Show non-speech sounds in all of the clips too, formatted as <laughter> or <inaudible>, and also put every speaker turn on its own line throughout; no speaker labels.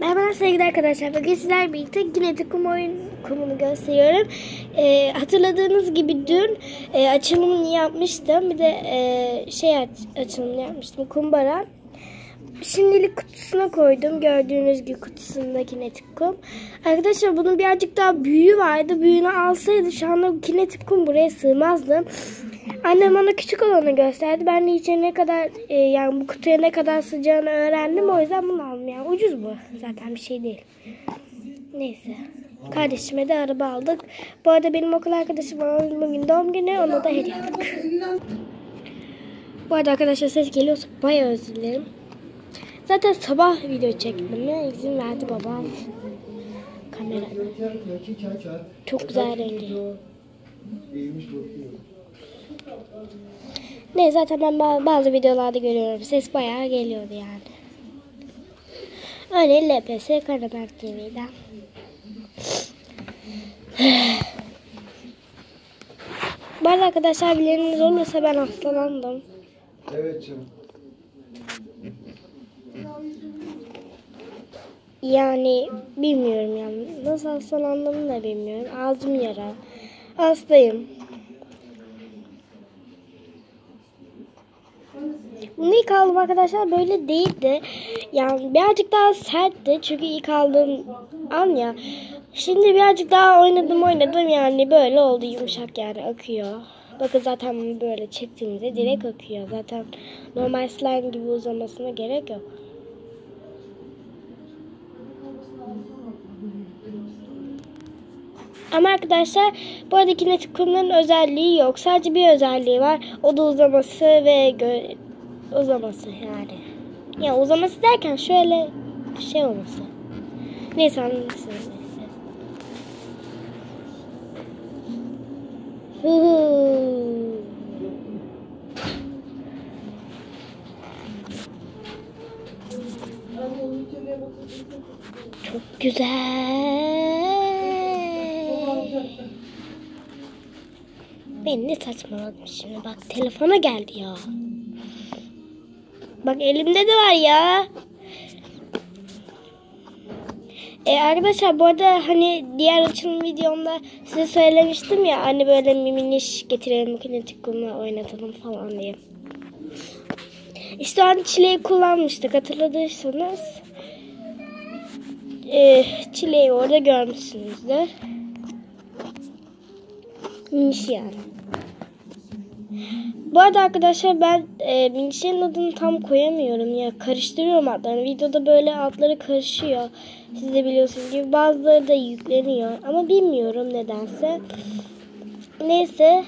Merhaba sevgili arkadaşlar. Bugün sizler birlikte Kinetic kum oyun kumunu gösteriyorum. Ee, hatırladığınız gibi dün e, açılımını yapmıştım. Bir de e, şey aç, açılımını yapmıştım. Kumbara. Şimdilik kutusuna koydum. Gördüğünüz gibi kutusunda kinetik. Arkadaşlar bunun birazcık daha büyüğü vardı. Büyüğünü alsaydı şu anda kinetik kum buraya sığmazdı. Annem bana küçük olanı gösterdi. Ben de içine ne kadar e, yani bu kutuya ne kadar sığacağını öğrendim. O yüzden bunu aldım. Yani ucuz bu. Zaten bir şey değil. Neyse. Kardeşime de araba aldık. Bu arada benim okul arkadaşım bugün doğum günü. Ona da hediye aldık. Bu arada arkadaşlar ses geliyorsa bayağı özür dilerim. Zaten sabah video çektim ya. izin verdi babam. Kamera. Çok güzel rengi. Ne zaten ben ba- bazı videolarda görüyorum. Ses bayağı geliyordu yani. Öyle LPS Karaberk TV'den. <sighs> Bu arada arkadaşlar bileniniz olursa ben hastalandım.
Evet canım.
Yani bilmiyorum yani. Nasıl hastalandığımı da bilmiyorum. Ağzım yara. Hastayım. Bunu ilk aldım arkadaşlar böyle değildi. Yani birazcık daha sertti. Çünkü ilk aldığım an ya. Şimdi birazcık daha oynadım oynadım yani böyle oldu yumuşak yani akıyor. Bakın zaten böyle çektiğimizde direkt akıyor. Zaten normal slime gibi uzamasına gerek yok. Ama arkadaşlar bu arada kinetik özelliği yok. Sadece bir özelliği var. O da uzaması ve gö- uzaması yani. Ya uzaması derken şöyle şey olması. Neyse. Huu. Çok güzel. Ben ne saçmaladım şimdi. Bak telefona geldi ya. Bak elimde de var ya. E arkadaşlar bu arada hani diğer açılım videomda size söylemiştim ya hani böyle miminiş getirelim kinetik kumla oynatalım falan diye. İşte o an çileği kullanmıştık hatırladıysanız. E, çileği orada görmüşsünüzdür. Miniş yani. Bu arada arkadaşlar ben e, minişlerin adını tam koyamıyorum ya. Karıştırıyorum adlarını. Videoda böyle adları karışıyor. Siz de biliyorsunuz gibi. Bazıları da yükleniyor. Ama bilmiyorum nedense. Neyse.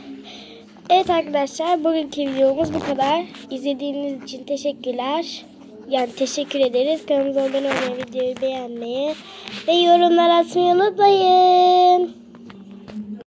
Evet arkadaşlar bugünkü videomuz bu kadar. İzlediğiniz için teşekkürler. Yani teşekkür ederiz. Kanalımıza abone olmayı, videoyu beğenmeyi ve yorumlar atmayı unutmayın.